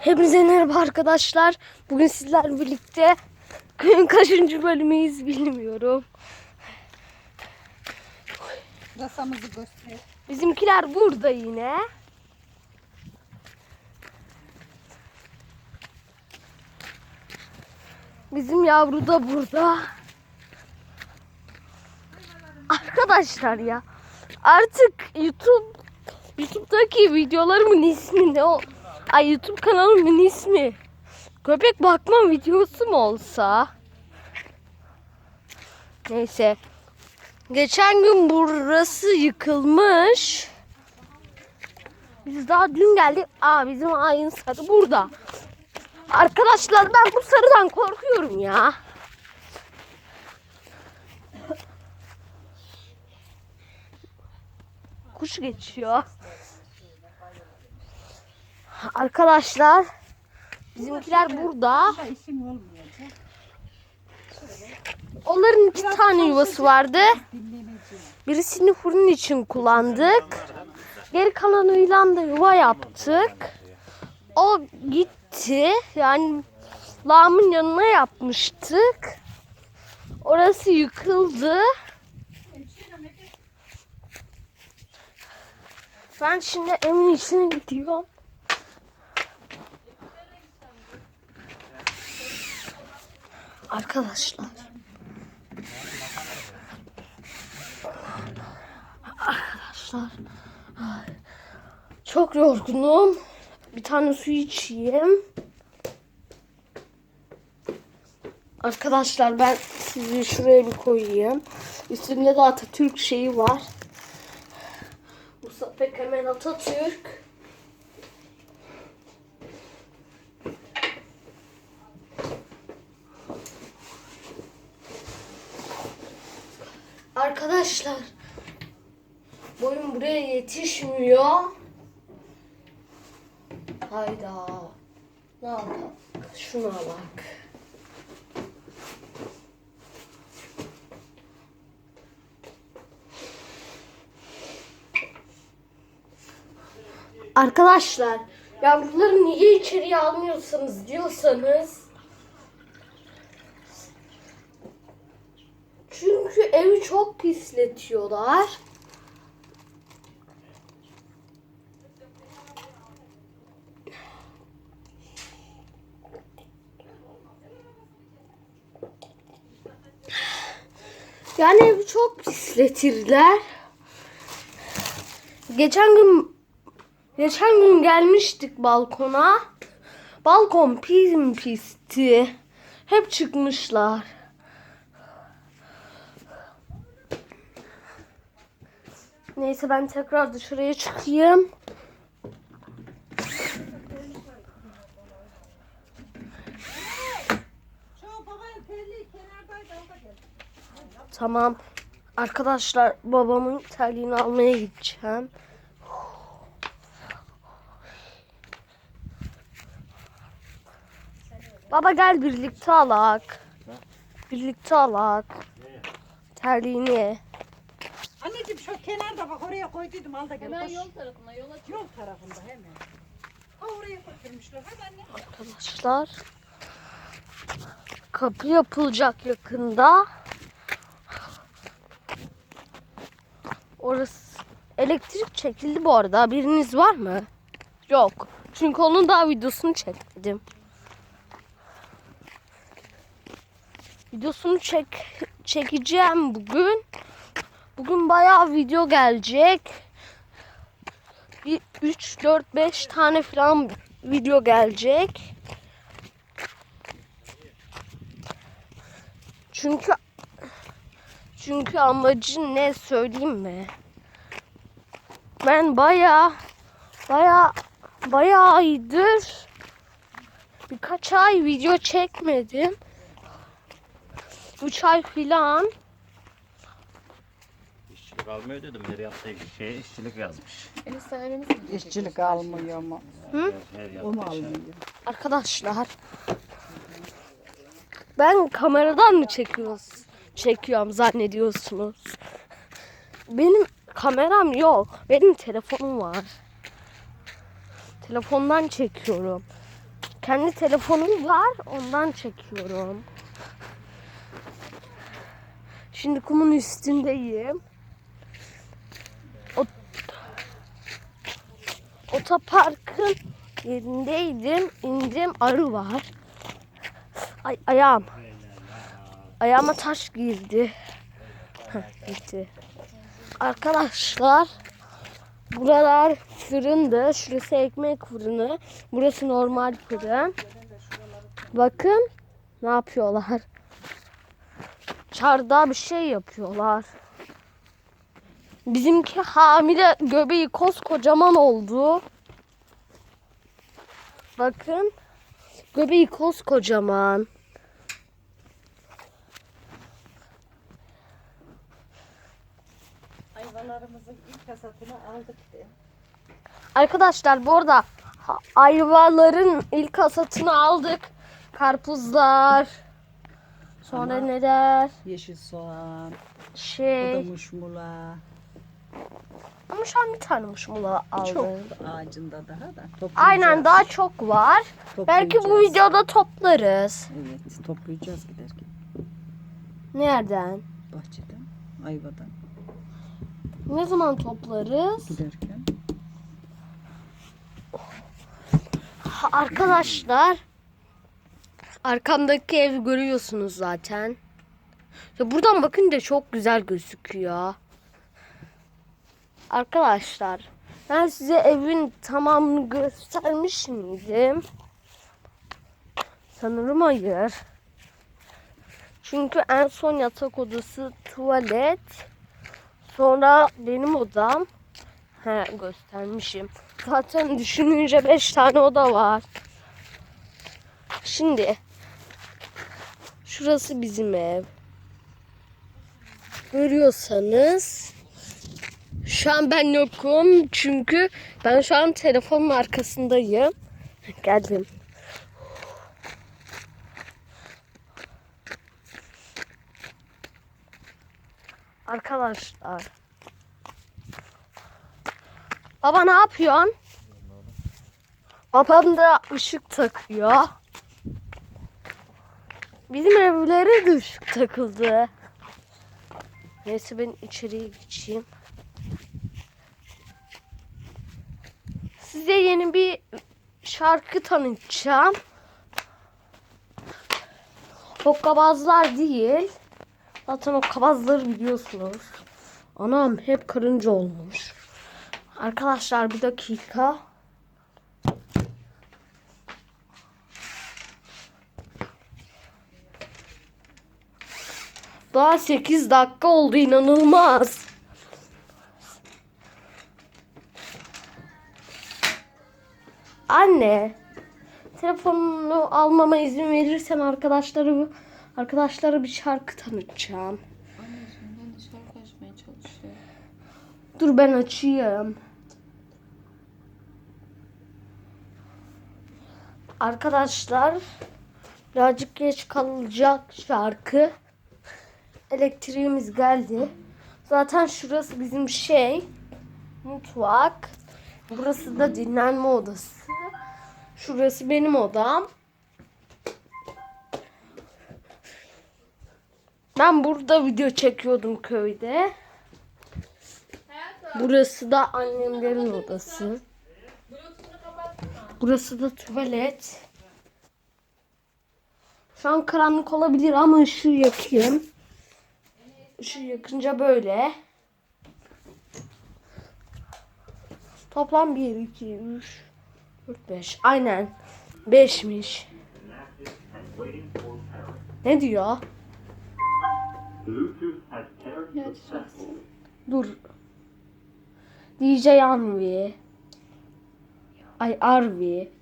Hepinize merhaba arkadaşlar. Bugün sizlerle birlikte köyün kaçıncı bölümüyüz bilmiyorum. Rasamızı göster. Bizimkiler burada yine. Bizim yavru da burada. Arkadaşlar ya artık YouTube YouTube'daki videolarımın ismi ne o? Ay YouTube kanalımın ismi köpek bakma videosu mu olsa? Neyse. Geçen gün burası yıkılmış. Biz daha dün geldik. Aa bizim ayın sarı burada. Arkadaşlar ben bu sarıdan korkuyorum ya. Kuş geçiyor. Arkadaşlar bizimkiler burada. Olmayacak. Onların iki tane yuvası vardı. Dinlemeyeceğim. Birisini fırın için kullandık. Geri kalanıyla da yuva yaptık. O gitti. Yani lağımın yanına yapmıştık. Orası yıkıldı. Ben şimdi evin içine gidiyorum. Arkadaşlar. Arkadaşlar. Çok yorgunum. Bir tane su içeyim. Arkadaşlar ben sizi şuraya bir koyayım. Üstünde de Atatürk şeyi var. Mustafa Kemal Atatürk. Arkadaşlar boyum buraya yetişmiyor. Hayda. Ne yapalım? Şuna bak. Arkadaşlar yavruları niye içeriye almıyorsanız diyorsanız çünkü evi çok pisletiyorlar. Yani evi çok pisletirler. Geçen gün geçen gün gelmiştik balkona. Balkon pis pisti. Hep çıkmışlar. Neyse ben tekrar dışarıya çıkayım. Tamam. Arkadaşlar babamın terliğini almaya gideceğim. Baba gel birlikte alak. Birlikte alak. Terliğini. Kenarda bak oraya koyduydum al da gel. Hemen koş. yol tarafına yola çık. Yol tarafında hemen. Ha oraya götürmüşler. Hadi anne. Arkadaşlar. Kapı yapılacak yakında. Orası elektrik çekildi bu arada. Haberiniz var mı? Yok. Çünkü onun daha videosunu çekmedim. Videosunu çek çekeceğim bugün. Bugün bayağı video gelecek. Bir 3 4 5 tane falan video gelecek. Çünkü çünkü amacı ne söyleyeyim mi? Ben baya baya baya aydır birkaç ay video çekmedim. 3 ay filan. İşçilik almıyor dedim. Her yaptığı şey işçilik yazmış. Enes sen misin? İşçilik almıyor mu? Hı? Her O mu yaptığı şey. almıyor? Arkadaşlar ben kameradan mı çekiyoruz? Çekiyorum zannediyorsunuz. Benim kameram yok. Benim telefonum var. Telefondan çekiyorum. Kendi telefonum var ondan çekiyorum. Şimdi kumun üstündeyim. Otoparkın yerindeydim. İndim arı var. Ay ayağım. Ayağıma taş girdi. Gitti. Arkadaşlar buralar fırındı. Şurası ekmek fırını. Burası normal fırın. Bakın ne yapıyorlar. Çardağa bir şey yapıyorlar. Bizimki hamile göbeği koskocaman oldu. Bakın. Göbeği koskocaman. Hayvanlarımızın ilk hasatını aldık de. Arkadaşlar bu arada ha- ayvaların ilk hasatını aldık. Karpuzlar. Sonra Ama- neler? Yeşil soğan, Şey. ıdamış mula. Ama şu an bir tane muşmula aldım. Çok ağacında daha da. Toplayacağız. Aynen daha çok var. Belki bu videoda toplarız. Evet toplayacağız giderken. Nereden? Bahçeden, ayvadan Ne zaman toplarız? giderken. Arkadaşlar arkamdaki ev görüyorsunuz zaten. Ya buradan bakınca çok güzel gözüküyor. Arkadaşlar ben size evin tamamını göstermiş miydim? Sanırım hayır. Çünkü en son yatak odası, tuvalet, sonra benim odam. He göstermişim. Zaten düşününce 5 tane oda var. Şimdi şurası bizim ev. Görüyorsanız şu an ben yokum çünkü ben şu an telefonun arkasındayım. Geldim. Arkadaşlar. Baba ne yapıyorsun? Babam da ışık takıyor. Bizim evlere de ışık takıldı. Neyse ben içeriye geçeyim. Size yeni bir şarkı tanıtacağım. Hokkabazlar değil. Zaten o kabazları biliyorsunuz. Anam hep karınca olmuş. Arkadaşlar bir dakika. Daha 8 dakika oldu inanılmaz. Anne, telefonunu almama izin verirsen arkadaşları arkadaşlara bir şarkı tanıtacağım. Anneciğim ben de şarkı açmaya çalışıyorum. Dur ben açayım. Arkadaşlar birazcık geç kalacak şarkı. Elektriğimiz geldi. Zaten şurası bizim şey. Mutfak. Burası da dinlenme odası. Şurası benim odam. Ben burada video çekiyordum köyde. Burası da annemlerin odası. Burası da tuvalet. Şu an karanlık olabilir ama ışığı yakayım. Işığı yakınca böyle. Toplam 1, 2, 3, 4, 5. Aynen. 5'miş. Ne diyor? Dur. DJ Anvi. Ay Arvi.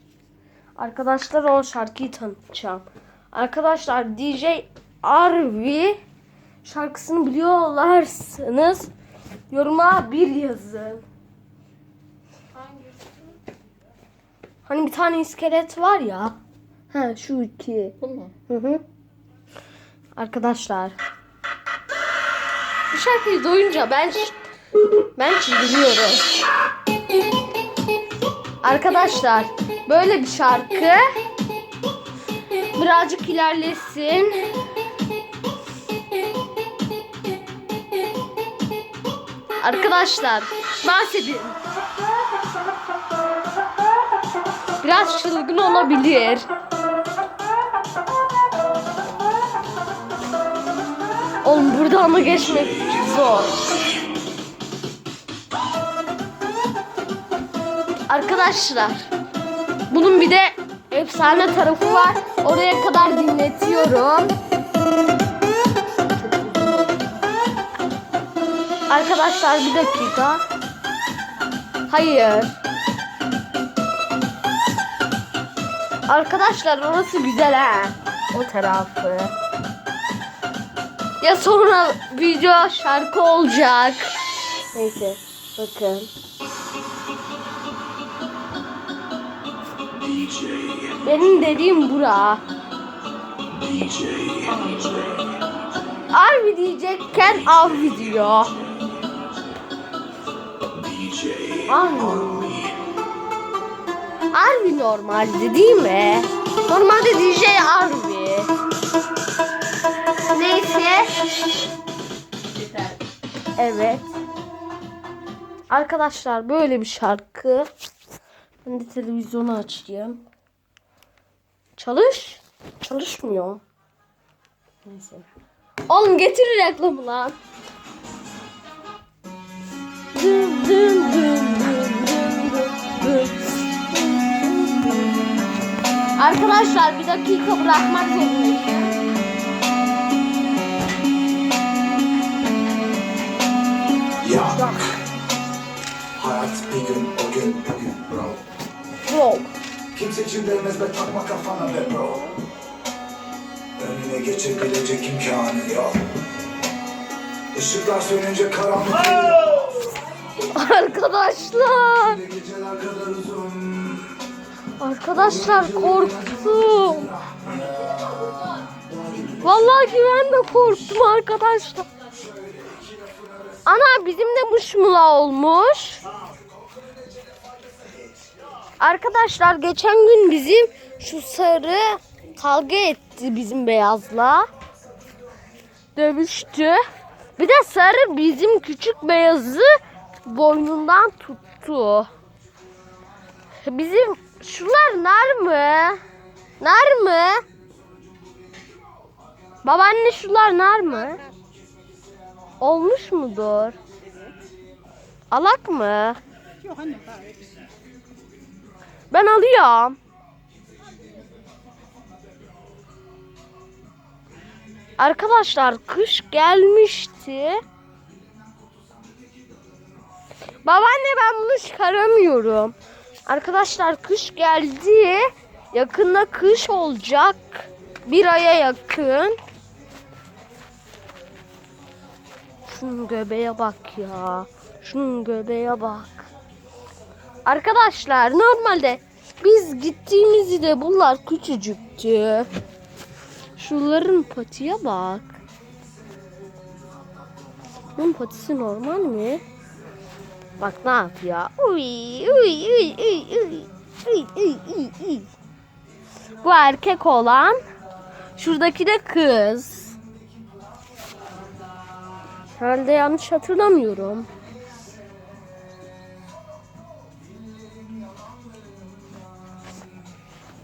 Arkadaşlar o şarkıyı tanıtacağım. Arkadaşlar DJ Arvi şarkısını biliyorlarsanız yoruma bir yazın. Hani bir tane iskelet var ya. Ha şu iki. Bu mu? Hı hı. Arkadaşlar. Bu şarkıyı duyunca ben ben çiziliyorum. Arkadaşlar böyle bir şarkı birazcık ilerlesin. Arkadaşlar dans edin. Biraz çılgın olabilir. Oğlum burada ama geçmek zor. Arkadaşlar bunun bir de efsane tarafı var. Oraya kadar dinletiyorum. Arkadaşlar bir dakika. Hayır. Arkadaşlar orası güzel ha. O tarafı. Ya sonra video şarkı olacak. Neyse bakın. Benim dediğim bura. Arvi diyecekken Arvi diyor. Arvi. Arvi normalde değil mi? Normalde DJ Arvi. Neyse. Evet. Arkadaşlar böyle bir şarkı. Ben de televizyonu açayım. Çalış. Çalışmıyor. Neyse. Oğlum getir reklamı lan. Dın dın dın dın dın dın dın. Arkadaşlar bir dakika bırakmak zorundayım. Ya Hayat bir gün o gün bugün bro Bro. Kimse için değmez be takma kafana be bro Önüne geçebilecek imkanı yok Işıklar sönünce karanlık Arkadaşlar. Geceler kadar uzun Arkadaşlar korktum. Vallahi de korktum arkadaşlar. Ana bizim de muşmula olmuş. Arkadaşlar geçen gün bizim şu sarı kavga etti bizim beyazla. Dövüştü. Bir de sarı bizim küçük beyazı boynundan tuttu. Bizim şunlar nar mı? Nar mı? Babaanne şunlar nar mı? Olmuş mudur? Alak mı? Ben alıyorum. Arkadaşlar kış gelmişti. Babaanne ben bunu çıkaramıyorum. Arkadaşlar kış geldi. Yakında kış olacak. Bir aya yakın. Şunun göbeğe bak ya. Şunun göbeğe bak. Arkadaşlar normalde biz gittiğimizde bunlar küçücüktü. Şunların patiye bak. Bunun patisi normal mi? Bak ne yapıyor? Uy uy uy uy uy. Uy uy uy uy. Bu erkek olan. Şuradaki de kız. Herhalde yanlış hatırlamıyorum.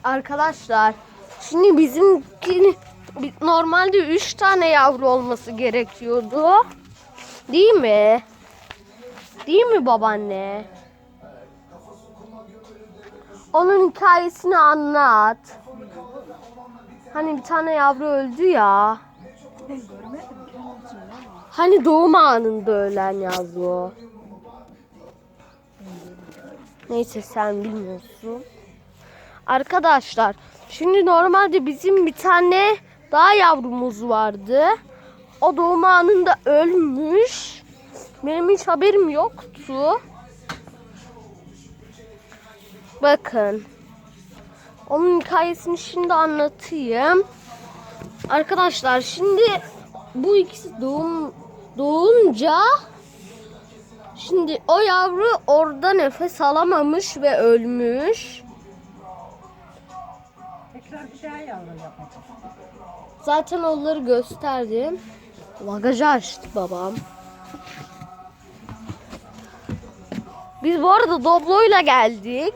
Arkadaşlar şimdi bizimki normalde 3 tane yavru olması gerekiyordu. Değil mi? Değil mi babaanne? Onun hikayesini anlat. Hani bir tane yavru öldü ya. Hani doğum anında ölen yavru. Neyse sen bilmiyorsun. Arkadaşlar şimdi normalde bizim bir tane daha yavrumuz vardı. O doğum anında ölmüş. Benim hiç haberim yoktu. Bakın. Onun hikayesini şimdi anlatayım. Arkadaşlar şimdi bu ikisi doğum doğunca Şimdi o yavru orada nefes alamamış ve ölmüş. Tekrar bir daha yavru yapacağız. Zaten onları gösterdim. Bagajı açtı babam. Biz bu arada Doblo'yla geldik.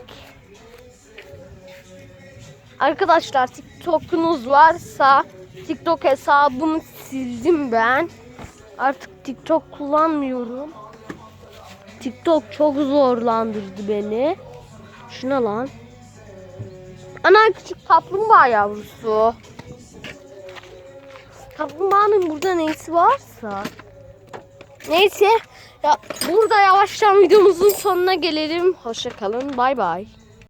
Arkadaşlar TikTok'unuz varsa TikTok hesabımı sildim ben. Artık TikTok kullanmıyorum. TikTok çok zorlandırdı beni. Şuna lan. Ana küçük kaplumbağa yavrusu. Kaplumbağanın burada neyisi varsa. Neyse. Ya burada yavaştan videomuzun sonuna gelelim. Hoşça kalın. Bay bay.